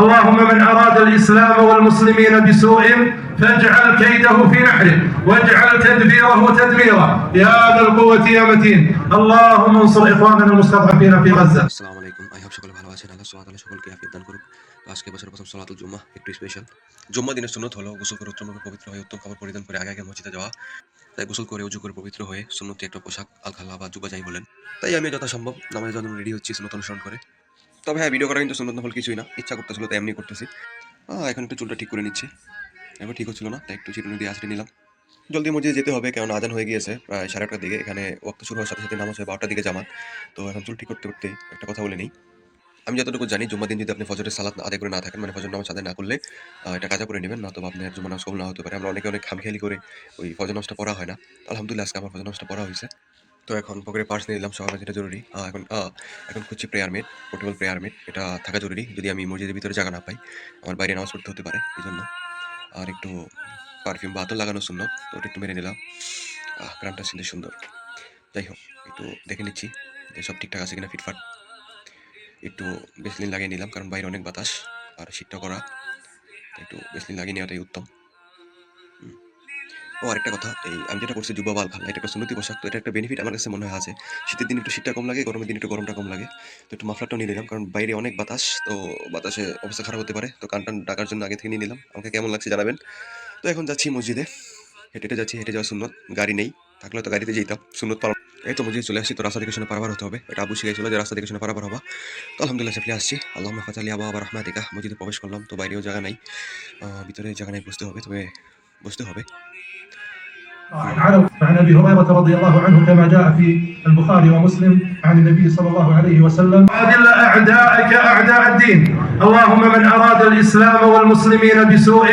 اللهم من أراد الإسلام والمسلمين بسوء فاجعل كيده في نحره واجعل تدبيره تدميرا يا ذا القوة يا متين اللهم انصر إخواننا المستضعفين في غزة আসসালামু আলাইকুম I hope সকলে ভালো আছেন আল্লাহ সুবহানাহু ওয়া তাআলা সকলকে আফিয়ত দান করুক তো আজকে বছর প্রথম সালাতুল জুম্মা একটু স্পেশাল জুম্মা দিনের সুন্নত হলো গোসল করে উত্তম করে পবিত্র হয়ে উত্তম কাপড় পরিধান করে আগে আগে মসজিদে যাওয়া তাই গোসল করে উজু করে পবিত্র হয়ে সুন্নতি একটা পোশাক আল খাল্লা বা জুবা যাই বলেন তাই আমি যথাসম্ভব নামাজের জন্য রেডি হচ্ছি সুন্নত অনুসরণ করে তবে হ্যাঁ ভিডিও করা কিন্তু সুন্নত নফল কিছুই না। ইচ্ছা করতেছিল তাই এমনি করতেছি। এখন একটু চুলটা ঠিক করে নিচ্ছি। এবার ঠিক হচ্ছিল না, তাই একটু চিরুনি দিয়ে আছড়ে নিলাম। জলদি মসজিদে যেতে হবে কারণ আজান হয়ে গিয়েছে। প্রায় সাড়ে আটটার দিকে এখানে ওয়াক্ত শুরু হওয়ার সাথে সাথে নামাজ হয় বারোটার দিকে জামাত। তো এখন চুল ঠিক করতে করতে একটা কথা বলে নিই। আমি যতটুকু জানি জুম্মা দিন যদি আপনি ফজরের সালাত আদায় করে না থাকেন মানে ফজর নামাজ আদায় না করলে এটা কাজা করে নেবেন না তো আপনার জুম্মা নামাজ কবুল না হতে পারে। আমরা অনেকে অনেক খামখেয়ালি করে ওই ফজর নামাজটা পড়া হয় না। তো আলহামদুলিল্লাহ, আজকে আমার ফজর নামাজটা পড়া হয়েছে। তো এখন পকেটে পার্স নিয়ে নিলাম সকালে যেটা জরুরি। এখন এখন খুঁজছি prayer mat portable prayer mat এটা থাকা জরুরি, যদি আমি মসজিদের ভিতরে জায়গা না পাই। আমার বাইরে নামাজ পড়তে হতে পারে এই জন্য আর একটু পারফিউম বা আতর লাগানো সুন্দর তো ওটা একটু মেরে নিলাম। গ্রামটা ছিল সুন্দর। যাই হোক, একটু দেখে নিচ্ছি যে সব ঠিকঠাক আছে কিনা ফিটফাট। একটু বেসলিন লাগিয়ে নিলাম, কারণ বাইরে অনেক বাতাস, আর শীতটা করা একটু বেসলিন লাগিয়ে নেওয়াটাই উত্তম। ও আরেকটা কথা, এই আমি যেটা করছি যুবা বাল খাল্লা এটা একটা সুন্নতি তো এটা একটা বেনিফিট আমার কাছে মনে হয় আছে। শীতের দিন একটু শীতটা কম লাগে, গরমের দিন একটু গরমটা কম লাগে। তো একটু মাফলারটাও নিয়ে নিলাম, কারণ বাইরে অনেক বাতাস, তো বাতাসে অবস্থা খারাপ হতে পারে। তো কান টান ডাকার জন্য আগে থেকে নিয়ে নিলাম। আমাকে কেমন লাগছে জানাবেন। তো এখন যাচ্ছি মসজিদে। হেঁটে হেঁটে যাচ্ছি, হেঁটে যাওয়া সুন্নত, গাড়ি নেই। থাকলে তো গাড়িতে যেতাম, সুন্নত পালন এই তো মসজিদে চলে আসছি, তো রাস্তা থেকে শুনে পারাবার হতে হবে। এটা আবু শিখাইছিল যে রাস্তা থেকে শুনে পারাবার হবা। তো আলহামদুলিল্লাহ সেফলি আসছি। আল্লাহ ফাতালি আবা আবার রহমাতিকা। মসজিদে প্রবেশ করলাম, তো বাইরেও জায়গা নাই। ভিতরে জায়গা নাই বুঝতে হবে, তবে বুঝতে হবে। عن عن أبي هريرة رضي الله عنه كما جاء في البخاري ومسلم عن النبي صلى الله عليه وسلم. أذل اعدائك أعداء الدين. اللهم من أراد الإسلام والمسلمين بسوء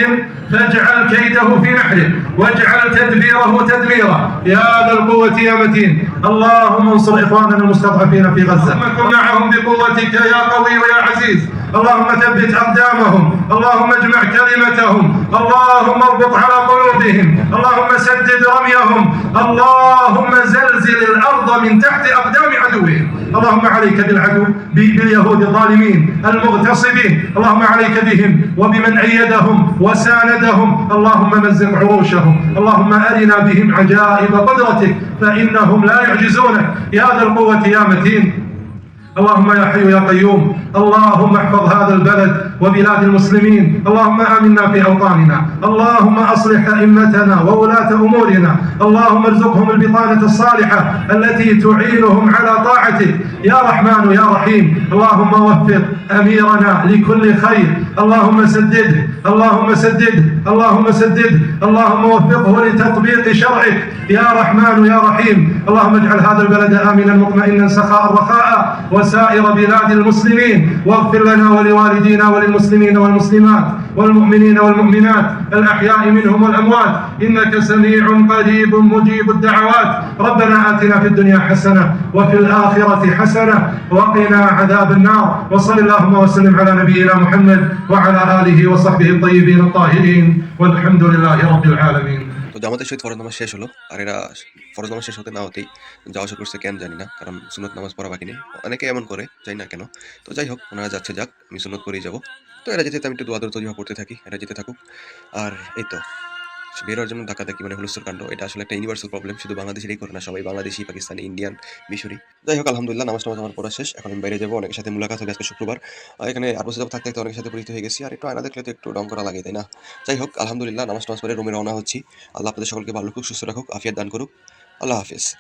فاجعل كيده في نحره واجعل تدبيره تدميرا. يا ذا القوة يا متين اللهم انصر إخواننا المستضعفين في غزة. اللهم كن معهم بقوتك يا قوي يا عزيز. اللهم ثبت أقدامهم. اللهم اجمع كلمتهم. اللهم اربط على قلوبهم. اللهم سدد رميهم اللهم زلزل الأرض من تحت أقدام عدوهم. اللهم عليك بالعدو باليهود الظالمين المغتصبين. اللهم عليك بهم وبمن أيدهم وساندهم. اللهم مزق عروشهم. اللهم أرنا بهم عجائب قدرتك فإنهم لا يعجزونك. يا ذا القوة يا متين. اللهم يا حي يا قيوم اللهم احفظ هذا البلد وبلاد المسلمين اللهم آمنا في أوطاننا اللهم أصلح أئمتنا وولاة أمورنا اللهم ارزقهم البطانة الصالحة التي تعينهم على طاعتك. يا رحمن يا رحيم اللهم وفق أميرنا لكل خير. اللهم سدده اللهم سدده اللهم سدده اللهم وفقه لتطبيق شرعك. يا رحمن يا رحيم اللهم اجعل هذا البلد آمنا مطمئنا سخاء رخاء. وسائر بلاد المسلمين. واغفر لنا ولوالدينا وللمسلمين والمسلمات والمؤمنين والمؤمنات الأحياء منهم والأموات. إنك سميع قريب مجيب الدعوات. ربنا آتنا في الدنيا حسنة وفي الآخرة حسنة وقنا عذاب النار. وصل اللهم وسلم على نبينا محمد وعلى آله وصحبه الطيبين الطاهرين. والحمد لله رب العالمين. তো জামাতের সহিত ফরজ নামাজ শেষ হলো। আর এরা ফরজ নামাজ শেষ হতে না হতেই যাওয়া আসা করছে কেন জানি না, কারণ সুনত নামাজ পড়া বাকি নেই। অনেকে এমন করে, যাই না কেন। তো যাই হোক, ওনারা যাচ্ছে যাক, আমি সুনত করেই যাব। তো এরা যেতে আমি একটু দোয়াদর তৈরি পড়তে থাকি, এরা যেতে থাকুক। আর এই তো। বের হওয়ার জন্য ধাক্কা ধাক্কি মানে হুলস্থুল কাণ্ড? এটা আসলে একটা ইউনিভার্সাল প্রবলেম শুধু বাংলাদেশেরই করে না সবাই বাংলাদেশি, পাকিস্তানি ইন্ডিয়ান মিশরি। যাই হোক, আলহামদুলিল্লাহ, নামাজ টামাজ আমার পড়া শেষ। এখন আমি বাইরে যাব, অনেকের সাথে মুলাকাত হবে আজকে শুক্রবার। এখানে আর বসে থাকতে থাকতে অনেকের সাথে পরিচিত হয়ে গেছি। আর একটু আয়না দেখলে তো একটু ডম করা লাগে, তাই না? যাই হোক, আলহামদুলিল্লাহ, নামাজ টামাজ পরে রুমে রওনা হচ্ছি। আল্লাহ আপনাদের সকলকে ভালো খুব সুস্থ রাখুক, আফিয়াত দান করুক। আল্লাহ হাফিজ।